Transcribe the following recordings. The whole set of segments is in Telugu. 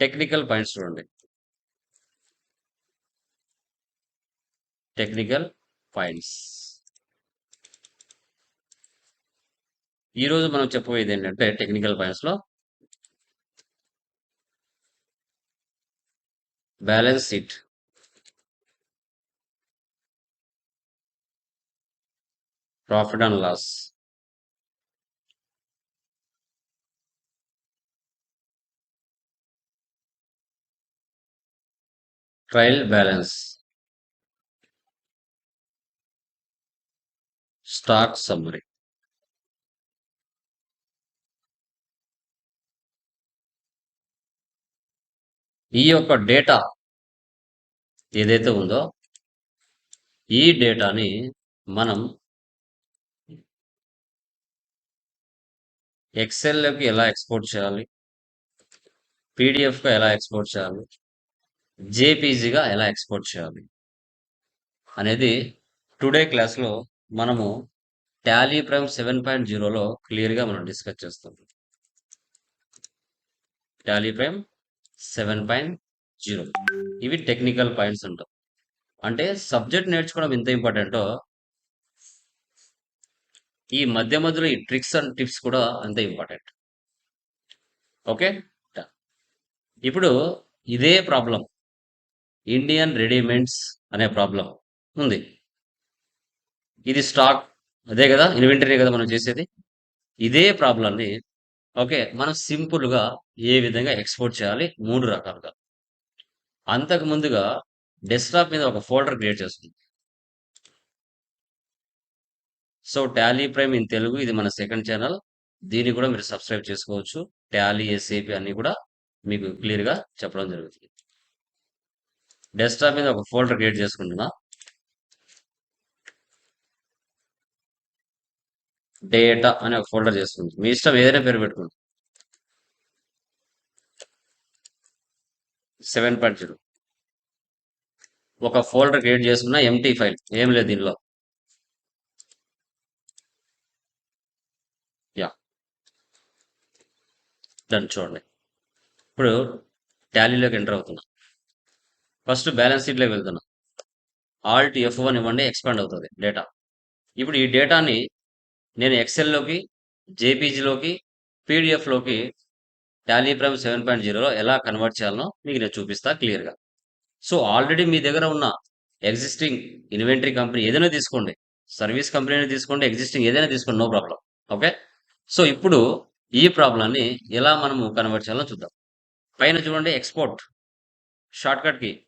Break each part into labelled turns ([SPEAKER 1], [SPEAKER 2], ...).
[SPEAKER 1] టెక్నికల్ పాయింట్స్ చూడండి. Technical points. ఈరోజు మనం చెప్పబోయేది ఏంటంటే technical పాయింట్స్లో balance sheet. Profit and loss trial balance stock summary ఈ యొక్క డేటా ఏదైతే ఉందో ఈ డేటాని మనం ఎక్సెల్లోకి ఎలా ఎక్స్పోర్ట్ చేయాలి? పీడిఎఫ్గా ఎలా ఎక్స్పోర్ట్ చేయాలి? జేపీజీగా ఎలా ఎక్స్పోర్ట్ చేయాలి? అనేది టుడే క్లాస్లో మనము టాలీ ప్రైమ్ సెవెన్ పాయింట్ జీరోలో క్లియర్గా మనం డిస్కస్ చేస్తాం. Tally Prime seven point zero ఇవి టెక్నికల్ పాయింట్స్ ఉంటాం అంటే సబ్జెక్ట్ నేర్చుకోవడం ఎంత ఇంపార్టెంటో ఈ మధ్య మధ్యలో ఈ ట్రిక్స్ అండ్ టిప్స్ కూడా అంతే ఇంపార్టెంట్. ఓకే? ఇప్పుడు ఇదే ప్రాబ్లం. ఇండియన్ రెడీమేడ్స్ అనే ప్రాబ్లం ఉంది. ఇది స్టాక్. అదే కదా ఇన్వెంటరీ కదా మనం చేసేది. ఇదే ప్రాబ్లంని ఓకే మనం సింపుల్గా ఏ విధంగా ఎక్స్పోర్ట్ చేయాలి? మూడు రకాలుగా. అంతకు ముందుగా డెస్క్టాప్ మీద ఒక ఫోల్డర్ క్రియేట్ చేస్తుంది so Tally Prime in Telugu ఇది మన సెకండ్ ఛానల్. దీన్ని కూడా మీరు సబ్స్క్రైబ్ చేసుకోవచ్చు. టాలీ ఎస్ఏపి అన్ని కూడా మీకు క్లియర్గా చెప్పడం జరుగుతుంది. డెస్క్టాప్ మీద ఒక ఫోల్డర్ క్రియేట్ చేసుకుంటున్నా. డేటా అనే ఒక ఫోల్డర్ చేసుకుంది. మీ ఇష్టం ఏదైనా పేరు పెట్టుకోండి. Seven point zero. ఒక ఫోల్డర్ క్రియేట్ చేసుకున్న ఎంటీ ఫైల్. ఏం లేదు దీనిలో యా దాన్ని చూడండి. ఇప్పుడు టాలీలోకి ఎంటర్ అవుతున్నా. ఫస్ట్ బ్యాలెన్స్ షీట్లోకి వెళ్తున్నా. ఆల్ట్ ఎఫ్ వన్ ఇవ్వండి ఎక్స్పాండ్ అవుతుంది డేటా. ఇప్పుడు ఈ డేటాని నేను ఎక్సెల్లోకి జేపీజీలోకి పీడిఎఫ్లోకి టాలీ ప్రైమ్ సెవెన్ పాయింట్ జీరోలో ఎలా కన్వర్ట్ చేయాలనో మీకు నేను చూపిస్తా క్లియర్గా. సో ఆల్రెడీ మీ దగ్గర ఉన్న ఎగ్జిస్టింగ్ ఇన్వెంటరీ కంపెనీ ఏదైనా తీసుకోండి. సర్వీస్ కంపెనీ తీసుకోండి ఎగ్జిస్టింగ్ ఏదైనా తీసుకోండి నో ప్రాబ్లం. ఓకే? సో ఇప్పుడు ఈ ప్రాబ్లాన్ని ఎలా మనము కన్వర్ట్ చేయాలో చూద్దాం. పైన చూడండి ఎక్స్పోర్ట్ షార్ట్కట్కి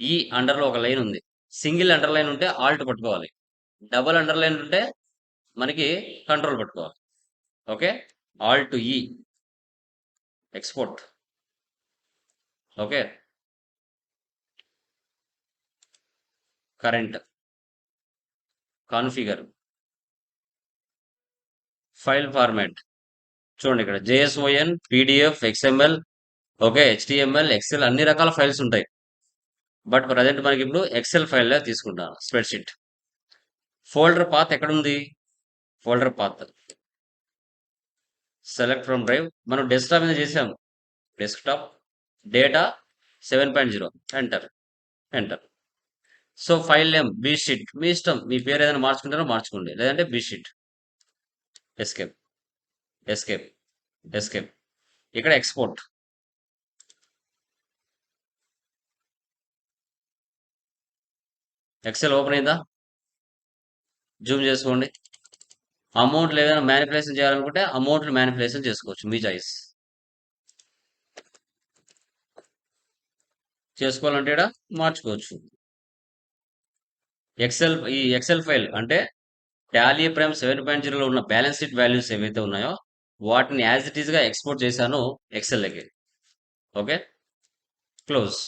[SPEAKER 1] ఈ అండర్లో ఒక లైన్ ఉంది. సింగిల్ అండర్లైన్ ఉంటే ఆల్ట్ పట్టుకోవాలి. డబుల్ అండర్లైన్ ఉంటే మనకి కంట్రోల్ పట్టుకోవాలి. ఓకే? ఆల్ట్ ఈ export okay? Current configure file format చూడండి ఇక్కడ. JSON PDF XML okay HTML Excel అన్ని రకాల ఫైల్స్ ఉంటాయి. బట్ ప్రజెంట్ మనకి ఇప్పుడు ఎక్సెల్ ఫైల్లో తీసుకుంటాను స్ప్రెడ్షీట్ ఫోల్డర్ పాత్ ఎక్కడుంది? Folder path select from drive మనం డెస్క్టాప్ మీద చేసాము. Desktop data seven point zero enter enter so file name B sheet మీ ఇష్టం మీ పేరు ఏదైనా మార్చుకుంటారో మార్చుకోండి. లేదంటే B sheet escape escape escape ఇక్కడ ఎక్స్పోర్ట్ ఎక్సెల్ ఓపెన్ అయిందా? జూమ్ చేసుకోండి. అమౌంట్ ఏదైనా మ్యానిపులేషన్ చేయాలనుకుంటే అమౌంట్ని మ్యానిపులేషన్ చేసుకోవచ్చు మీ చాయిస్ చేసుకోవాలంటే ఇక్కడ మార్చుకోవచ్చు. ఎక్సెల్ ఈ ఎక్సెల్ ఫైల్ అంటే టాలీ ప్రైమ్ సెవెన్ పాయింట్ జీరోలో ఉన్న బ్యాలెన్స్ షీట్ వాల్యూస్ ఏవైతే ఉన్నాయో వాటిని యాజ్ ఇట్ ఈస్గా ఎక్స్పోర్ట్ చేశాను ఎక్సెల్లోకి ఓకే క్లోజ్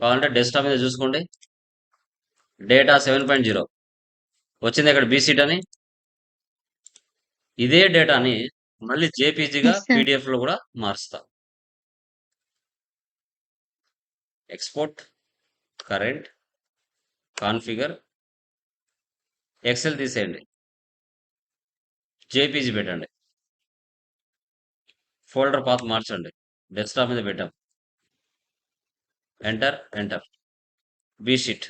[SPEAKER 1] కావాలంటే డెస్క్టాప్ మీద చూసుకోండి. డేటా సెవెన్ పాయింట్ జీరో వచ్చింది ఇక్కడ బీసీట్ అని ఇదే డేటాని మళ్ళీ జేపీజీగా లో కూడా మారుస్తా ఎక్స్పోర్ట్ కరెంట్ కాన్ఫిగర్ ఎక్సెల్ తీసేయండి. జేపీజీ పెట్టండి. ఫోల్డర్ పాత్ మార్చండి. డెస్క్టాప్ మీద పెట్టాం. Enter enter B sheet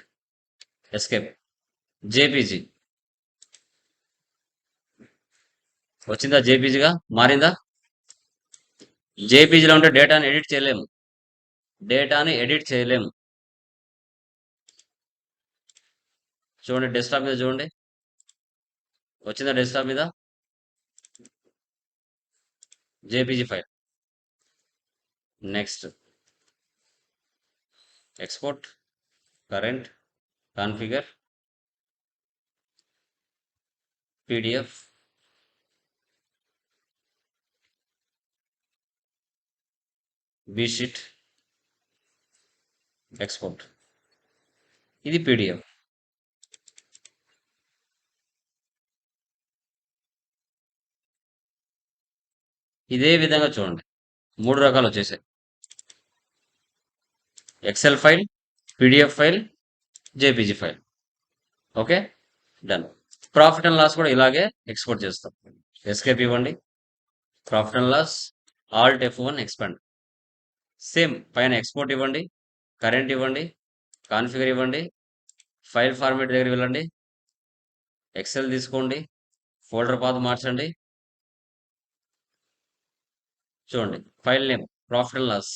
[SPEAKER 1] escape JPG వచ్చిందా జేపీజీగా మారిందా? జేపీజీలో ఉంటే డేటాని ఎడిట్ చేయలేము. డేటాని ఎడిట్ చేయలేము. చూడండి డెస్క్టాప్ మీద చూడండి. వచ్చిందా డెస్క్టాప్ మీద? JPG file next export current configure PDF B sheet export ఇది పీడిఎఫ్ ఇదే విధంగా చూడండి. మూడు రకాలు వచ్చేసాయి. Excel file PDF file JPG file okay done profit and loss కూడా ఇలాగే ఎక్స్పోర్ట్ చేస్తాం. ఎస్కేప్ ఇవ్వండి. Profit and loss Alt F one expand same పైన ఎక్స్పోర్ట్ ఇవ్వండి. కరెంట్ ఇవ్వండి. కాన్ఫిగర్ ఇవ్వండి. ఫైల్ ఫార్మేట్ దగ్గర వెళ్ళండి. ఎక్సెల్ తీసుకోండి. ఫోల్డర్ పాత్ మార్చండి. చూడండి. File name profit and loss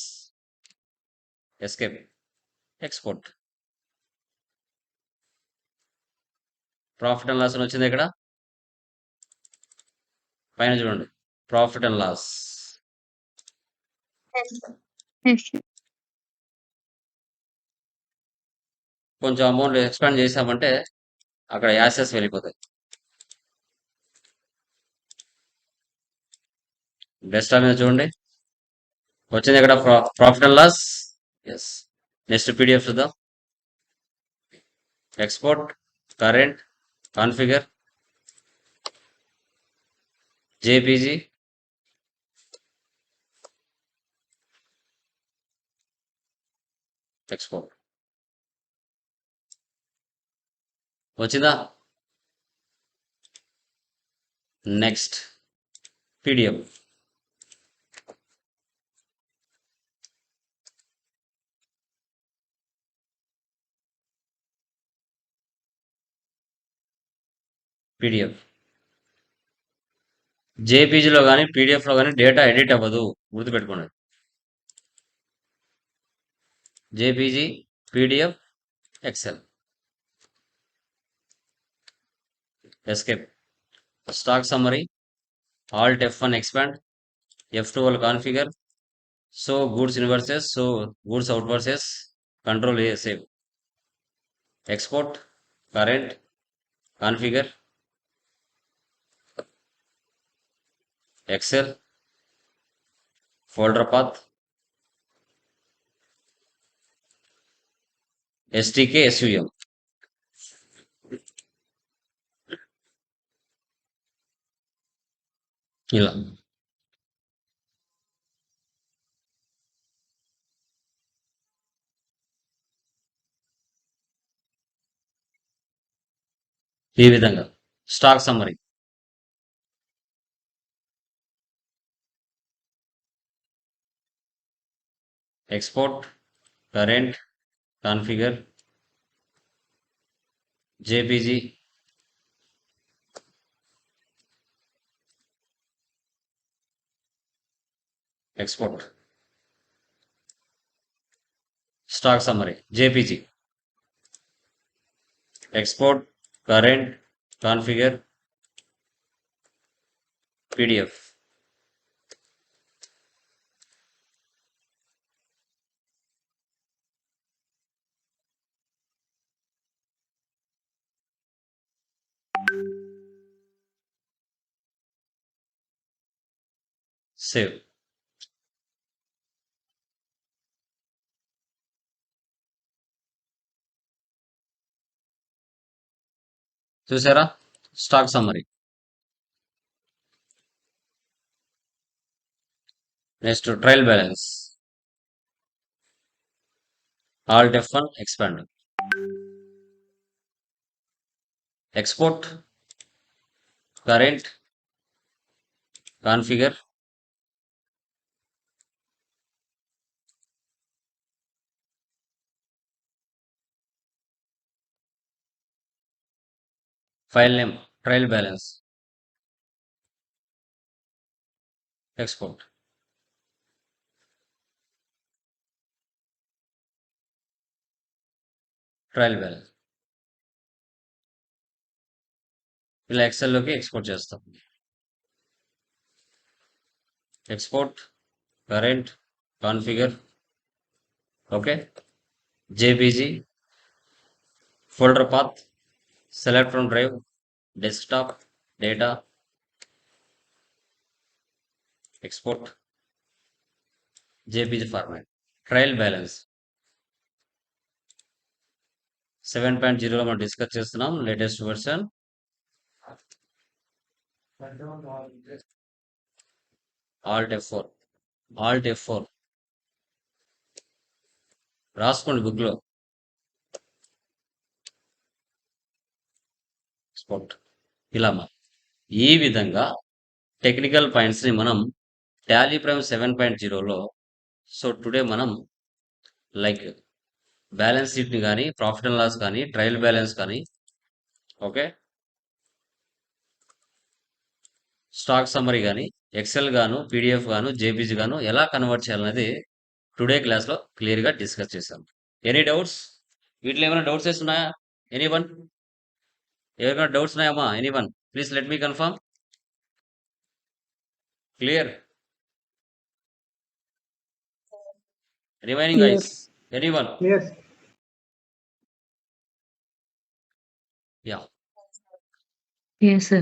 [SPEAKER 1] escape export. Profit and loss అని వచ్చింది ఇక్కడ పైన చూడండి. Profit and loss. కొంచెం అమౌంట్ ఎక్స్పాండ్ చేసామంటే అక్కడ యాసెస్ వెళ్ళిపోతాయి. బెస్ట్ మీద చూడండి. వచ్చింది ఇక్కడ profit and loss yes next PDF చూద్దాం. Export current configure JPG export వచ్చిందా? నెక్స్ట్ పీడిఎఫ్ పీడిఎఫ్ జేపీజీలో కానీ పీడిఎఫ్లో కానీ డేటా ఎడిట్ అవ్వదు. గుర్తుపెట్టుకోండి. JPG PDF Excel escape stock summary Alt F one expand F twelve configure so goods inwards so goods outwards control A save export current configure Excel folder path STK SUM ఇలా ఈ విధంగా stock summary export current configure jpg export stock summary jpg export current configure pdf save చూసారా? Stock summary. Next trial balance. Alt F one expand. Export current configure file name trial balance export trial balance ఇలా ఎక్సెల్లోకి ఎక్స్పోర్ట్ చేస్తాం. Export current configure okay JPG folder path select from drive desktop data export JPG format trial balance seven point జీరోలో మనం డిస్కస్ చేస్తున్నాం latest version Alt F four Alt F four రాసుకోండి బుక్లో స్పోర్ట్ ఇలా మా ఈ విధంగా టెక్నికల్ పాయింట్స్ని మనం టాలీ ప్రైమ్ సెవెన్ పాయింట్ జీరోలో సో టుడే మనం లైక్ బ్యాలెన్స్ షీట్ని కానీ ప్రాఫిట్ అండ్ లాస్ కానీ ట్రయల్ బ్యాలెన్స్ కానీ ఓకే స్టాక్ సమ్మరీ కానీ ఎక్సెల్ గాను పీడిఎఫ్ గాను జేపీజీ గాను ఎలా కన్వర్ట్ చేయాలనేది టుడే క్లాస్లో క్లియర్గా డిస్కస్ చేశాం. Any doubts? వీటిలో ఏమైనా డౌట్స్ ఉన్నాయా? ఎనీ వన్ ఎవరికైనా డౌట్స్ ఉన్నాయమ్మా? Anyone please let me confirm clear? Remaining. Guys anyone. Yeah.
[SPEAKER 2] Yes, sir.